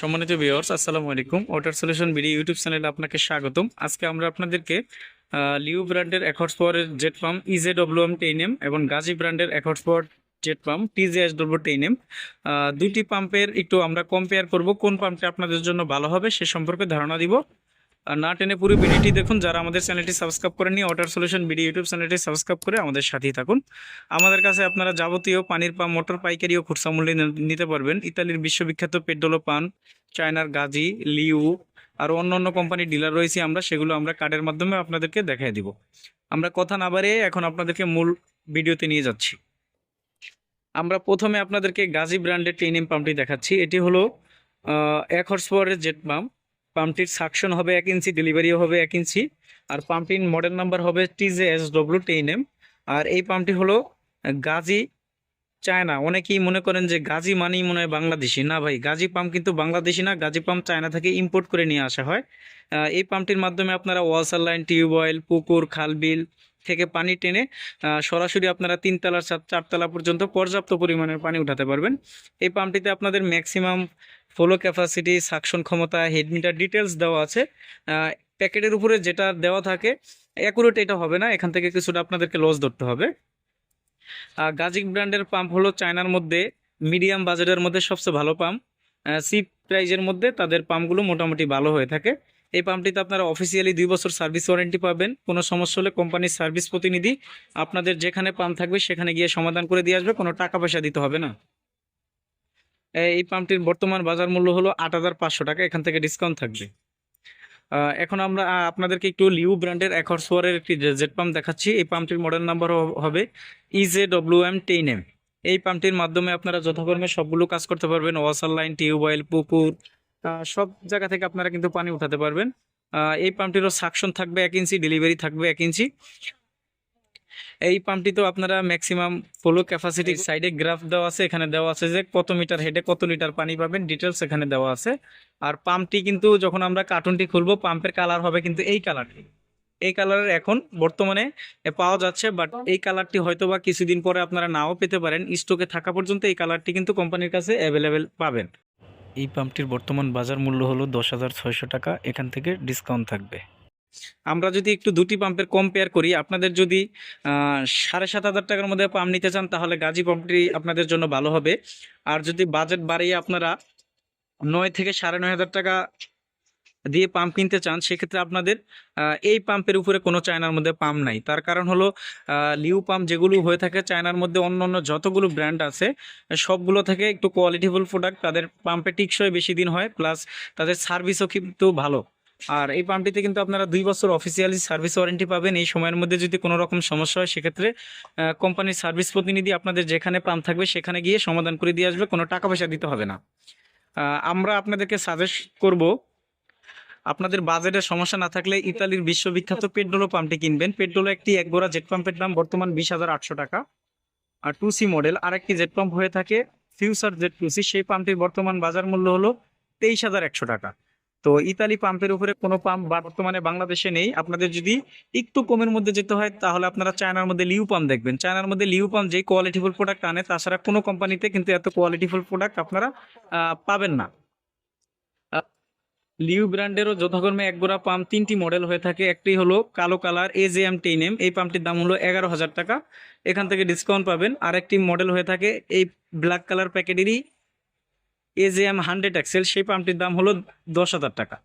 সম্মানিত ভিওর্স আসসালামু আলাইকুম। ওয়াটার সলিউশন বিডি ইউটিউব চ্যানেলে আপনাকে স্বাগতম। আজকে আমরা আপনাদেরকে লিউ ব্র্যান্ডের একহর্স পাওয়ারের jet pump EJ W M ten M এবং গাজী ব্র্যান্ডের একহর্স power jet pump TJ S W ten M দুইটি পাম্পের একটু আমরা কম্পেয়ার করব। কোন পাম্পটা আপনাদের জন্য ভালো হবে সে সম্পর্কে ধারণা দিব। আর না টেনে পুরো ভিডিওটি দেখুন, যারা আমাদের চ্যানেলটি সাবস্ক্রাইব করেননি ওয়াটার সলিউশন বিডি ইউটিউব চ্যানেলটি সাবস্ক্রাইব করে আমাদের সাথেই থাকুন। আমাদের কাছে আপনারা যাবতীয় পানির পাম্প, মোটর, পাইকারি ও খুচরা মূল্যে নিতে পারবেন। ইতালির বিশ্ববিখ্যাত পেট্রোলো পান চায়নার গাজি, লিউ, আর অন্য অন্য কোম্পানির ডিলার রয়েছে আমরা, সেগুলো আমরা কার্ডের মাধ্যমে আপনাদেরকে দেখাই দিব। আমরা কথা না বাড়িয়ে এখন আপনাদেরকে মূল ভিডিওতে নিয়ে যাচ্ছি। আমরা প্রথমে আপনাদেরকে গাজি ব্র্যান্ডের এম পাম্পটি দেখাচ্ছি। এটি হলো এক হর্স পাওয়ারের জেট পাম্প পাম্পটির সাকশন হবে এক ইঞ্চি, ডেলিভারিও হবে এক ইঞ্চি, আর পাম্পটির মডেল নাম্বার হবে TJ S W ten M, আর এই পাম্পটি হলো গাজী চায়না। অনেকেই মনে করেন যে গাজী মানেই মনে হয় বাংলাদেশি। না ভাই, গাজী পাম্প কিন্তু বাংলাদেশি না, গাজী পাম্প চায়না থেকে ইম্পোর্ট করে নিয়ে আসা হয়। এই পাম্পটির মাধ্যমে আপনারা ওয়াসার লাইন, টিউবওয়েল, পুকুর খালবিল থেকে পানি টেনে সরাসরি আপনারা তিনতলা, চার- চারতলা পর্যন্ত পর্যাপ্ত পরিমাণের পানি উঠাতে পারবেন। এই পাম্পটিতে আপনাদের ম্যাক্সিমাম ফ্লো ক্যাপাসিটি সাকশন ক্ষমতা হেডমিটার ডিটেলস দেওয়া আছে। প্যাকেটের উপরে যেটা দেওয়া থাকে অ্যাকুরেট এটা হবে না, এখান থেকে কিছুটা আপনাদেরকে লস ধরতে হবে। গাজিক ব্র্যান্ডের পাম্প হলো চায়নার মধ্যে মিডিয়াম বাজেটের মধ্যে সবচেয়ে ভালো পাম্প চিপ প্রাইজের মধ্যে তাদের পাম্পগুলো মোটামুটি ভালো হয়ে থাকে। এই পাম্পটিতে আপনারা অফিসিয়ালি দুই বছর সার্ভিস ওয়ারেন্টি পাবেন। কোনো সমস্যা হলে কোম্পানির সার্ভিস প্রতিনিধি আপনাদের যেখানে পাম্প থাকবে সেখানে গিয়ে সমাধান করে দিয়ে আসবে, কোনো টাকা পয়সা দিতে হবে না। এই পাম্পটির বর্তমান বাজার মূল্য হলো আট হাজার পাঁচশো টাকা, এখান থেকে ডিসকাউন্ট থাকবে। এখন আমরা আপনাদেরকে একটু লিউ ব্র্যান্ডের এক হর্স পাওয়ারের একটি জেট পাম্প দেখাচ্ছি। এই পাম্পটির মডেল নাম্বার হবে EJ W M ten M এই পাম্পটির মাধ্যমে আপনারা যথাক্রমে সবগুলো কাজ করতে পারবেন। ওয়াসার লাইন টিউবওয়েল পুকুর সব জায়গা থেকে আপনারা কিন্তু পানি উঠাতে পারবেন। এই পাম্পটিরও সাকশন থাকবে এক ইঞ্চি ডেলিভারি থাকবে এক ইঞ্চি এই পাম্পটি তো আপনারা ম্যাক্সিমাম ফ্লো ক্যাপাসিটি সাইডে গ্রাফ দেওয়া আছে, এখানে দেওয়া আছে যে কত মিটার হেডে কত লিটার পানি পাবেন ডিটেলস এখানে দেওয়া আছে। আর পাম্পটি কিন্তু যখন আমরা কার্টুনটি খুলবো, পাম্পের কালার হবে কিন্তু এই কালারটি এই কালারের এখন বর্তমানে পাওয়া যাচ্ছে বাট এই কালারটি হয়তো বা কিছুদিন পরে আপনারা নাও পেতে পারেন। স্টকে থাকা পর্যন্ত এই কালারটি কিন্তু কোম্পানির কাছে অ্যাভেলেবেল পাবেন। এই পাম্পটির বর্তমান বাজার মূল্য হলো দশ হাজার ছয়শো টাকা। এখান থেকে ডিসকাউন্ট থাকবে। আমরা যদি একটু দুটি পাম্পের কম্পেয়ার করি, আপনাদের যদি সাড়ে সাত হাজার টাকার মধ্যে পাম্প নিতে চান, তাহলে গাজী পাম্পটি আপনাদের জন্য ভালো হবে। আর যদি বাজেট বাড়িয়ে আপনারা নয় থেকে সাড়ে নয় হাজার টাকা দিয়ে পাম্প কিনতে চান, সেক্ষেত্রে আপনাদের এই পাম্পের উপরে কোনো চায়নার মধ্যে পাম্প নাই। তার কারণ হলো লিউ পাম্প যেগুলো হয়ে থাকে চায়নার মধ্যে অন্য অন্য যতগুলো ব্র্যান্ড আছে, সবগুলো থেকে একটু কোয়ালিটিফুল প্রোডাক্ট তাদের পাম্পে টিকসই বেশি দিন হয় প্লাস তাদের সার্ভিসও কিন্তু ভালো। আর এই পাম্পটিতে কিন্তু আপনারা দুই বছর অফিসিয়ালি সার্ভিস ওয়ারেন্টি পাবেন। এই সময়ের মধ্যে যদি কোনো রকম সমস্যা হয়, সেক্ষেত্রে কোম্পানির সার্ভিস প্রতিনিধি আপনাদের যেখানে পাম্প থাকবে, সেখানে গিয়ে সমাধান করে দিয়ে আসবে, কোনো টাকা পয়সা দিতে হবে না। আমরা আপনাদেরকে সাজেস্ট করব আপনাদের বাজেটের সমস্যা না থাকলে ইতালির বিশ্ববিখ্যাত পেট্রোলো পাম্পটি কিনবেন। পেট্রোলো একটি এক গোড়া জেট পাম্পের দাম বর্তমান বিশ হাজার আটশো টাকা। আর টু সি মডেল আর একটি জেট পাম্প হয়ে থাকে ফিউচার জেট টু সি সেই পাম্পটির বর্তমান বাজার মূল্য হলো তেইশ হাজার একশো টাকা। তো ইতালি পাম্পের উপরে কোনো পাম্প বর্তমানে বাংলাদেশে নেই। আপনাদের যদি একটু কমের মধ্যে যেতে হয়, তাহলে আপনারা চায়নার মধ্যে লিউ পাম্প দেখবেন। চায়নার মধ্যে লিউ পাম্প যেই কোয়ালিটিফুল প্রোডাক্ট আনে, তাছাড়া কোনো কোম্পানিতে কিন্তু এত কোয়ালিটিফুল প্রোডাক্ট আপনারা পাবেন না। লিউ ব্র্যান্ডেরও যথাক্রমে এক গোড়া পাম্প তিনটি মডেল হয়ে থাকে। একটি হলো কালো colour A J M ten M এই পাম্পটির দাম হলো এগারো হাজার টাকা। এখান থেকে ডিসকাউন্ট পাবেন। আর একটি মডেল হয়ে থাকে এই black colour প্যাকেটেরই A J M hundred XL সেই পাম্পটির দাম হলো দশ হাজার টাকা।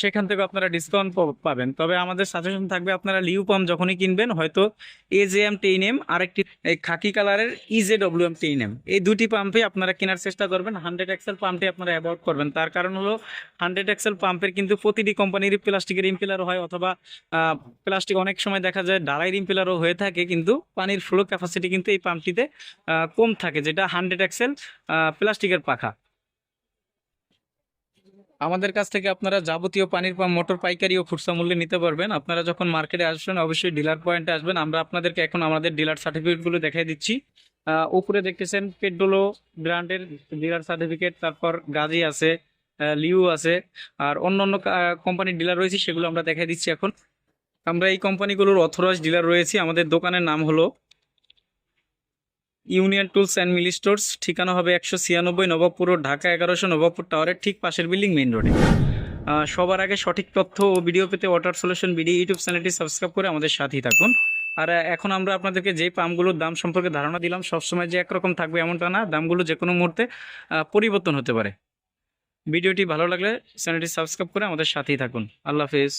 সেখান থেকে আপনারা ডিসকাউন্ট পাবেন। তবে আমাদের সাজেশন থাকবে, আপনারা লিউ পাম্প যখনই কিনবেন, হয়তো A J M ten M আর একটি খাকি কালারের EJ W M ten M এই দুটি পাম্পে আপনারা কেনার চেষ্টা করবেন। হান্ড্রেড এক্সেল পাম্পটি আপনারা অ্যাভয়েড করবেন। তার কারণ হলো হান্ড্রেড এক্সেল পাম্পের কিন্তু প্রতিটি কোম্পানির প্লাস্টিকের ইম্পিলার হয়, অথবা প্লাস্টিক অনেক সময় দেখা যায় ডালাইয়ের ইম্পিলারও হয়ে থাকে, কিন্তু পানির ফ্লো ক্যাপাসিটি কিন্তু এই পাম্পটিতে কম থাকে, যেটা হান্ড্রেড এক্সেল প্লাস্টিকের পাখা। আমাদের কাছ থেকে আপনারা যাবতীয় পানির মোটর পাইকারি ও খুচরা মূল্যে নিতে পারবেন। আপনারা যখন মার্কেটে আসবেন, অবশ্যই ডিলার পয়েন্টে আসবেন। আমরা আপনাদেরকে এখন আমাদের ডিলার সার্টিফিকেটগুলো দেখাই দিচ্ছি। উপরে দেখতেছেন পেড্রোলো ব্র্যান্ডের ডিলার সার্টিফিকেট, তারপর গাজি আছে লিউ আছে, আর অন্য অন্য কোম্পানির ডিলার রয়েছে, সেগুলো আমরা দেখাই দিচ্ছি এখন। আমরা এই কোম্পানিগুলোর অথরাইজ ডিলার রয়েছি। আমাদের দোকানের নাম হলো union tools and milli stores, ঠিকানা হবে একশো ছিয়ানব্বই নবাবপুর ঢাকা এগারোশো নবাবপুর টাওয়ারের ঠিক পাশের বিল্ডিং মেইন রোডে। সবার আগে সঠিক তথ্য ও ভিডিও পেতে ওয়াটার সলিউশন বিডি ইউটিউব চ্যানেলটি সাবস্ক্রাইব করে আমাদের সাথেই থাকুন। আর এখন আমরা আপনাদেরকে যে পাম্পগুলোর দাম সম্পর্কে ধারণা দিলাম, সবসময় যে একরকম থাকবে এমনটা না, দামগুলো যে কোনো মুহূর্তে পরিবর্তন হতে পারে। ভিডিওটি ভালো লাগলে চ্যানেলটি সাবস্ক্রাইব করে আমাদের সাথেই থাকুন। আল্লাহ হাফেজ।